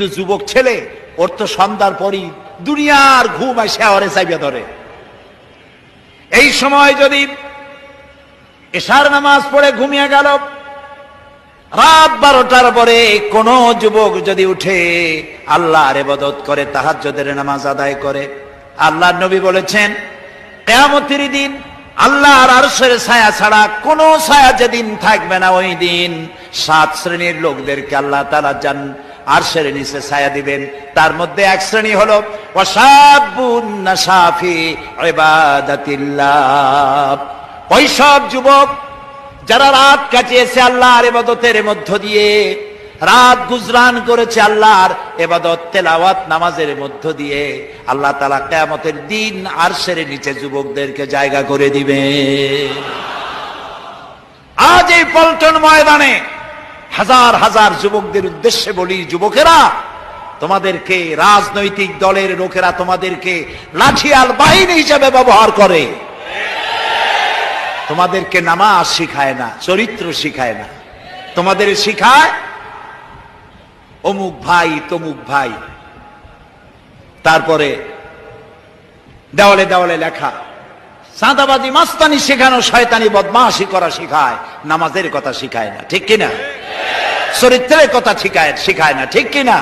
কিন্তু যুবক ছেলে, ওর তো সন্ধ্যার পরই দুনিয়ার ঘুম আসে আওয়ারে চাইবে ধরে। এই সময় যদি এশার নামাজ পড়ে ঘুমিয়ে গেল, রাত বারোটার পরে কোন যুবক যদি উঠে আল্লাহর এবাদত করে, তাহাজ্জুদের নামাজ আদায় করে, আল্লাহর নবী বলেছেন, কেয়ামতের দিন আল্লাহর আরশের ছায়া ছাড়া কোনো ছায়া যেদিন থাকবে না, ওই দিন সাত শ্রেণির লোকদেরকে আল্লাহ তারা জান আরশের নিচে ছায়া দিবেন। তার মধ্যে এক শ্রেণি হলো ওয়াসাবুন নাসাফি ইবাদাতিল্লাহ। ওই সব যুবক যারা রাত কাটিয়েছে আল্লাহর এবাদতের মধ্য দিয়ে, রাত গুজরান করেছে আল্লাহর এবাদত তেলাওয়াত নামাজের মধ্য দিয়ে, আল্লাহ তালা কেয়ামতের দিন আর সেরে নিচে যুবকদেরকে জায়গা করে দিবে আজ এই পল্টন ময়দানে হাজার হাজার যুবকদের উদ্দেশ্যে বলি, যুবকেরা, তোমাদেরকে রাজনৈতিক দলের লোকেরা তোমাদেরকে লাঠিয়াল বাহিনী হিসেবে ব্যবহার করে। তোমাদেরকে নামাজ শিখায় না, চরিত্র শিখায় না। তোমাদের শিখায়, অমুক ভাই, তমুক ভাই। তারপরে দেওয়ালে দেওয়ালে লেখা, সাদাবাজি মাস্তানি শেখানো, শয়তানি বদমাশি করা শিখায়, নামাজের কথা শিখায় না, ঠিক কিনা? চরিত্রের কথা শিখায় শিখায় না ঠিক কিনা?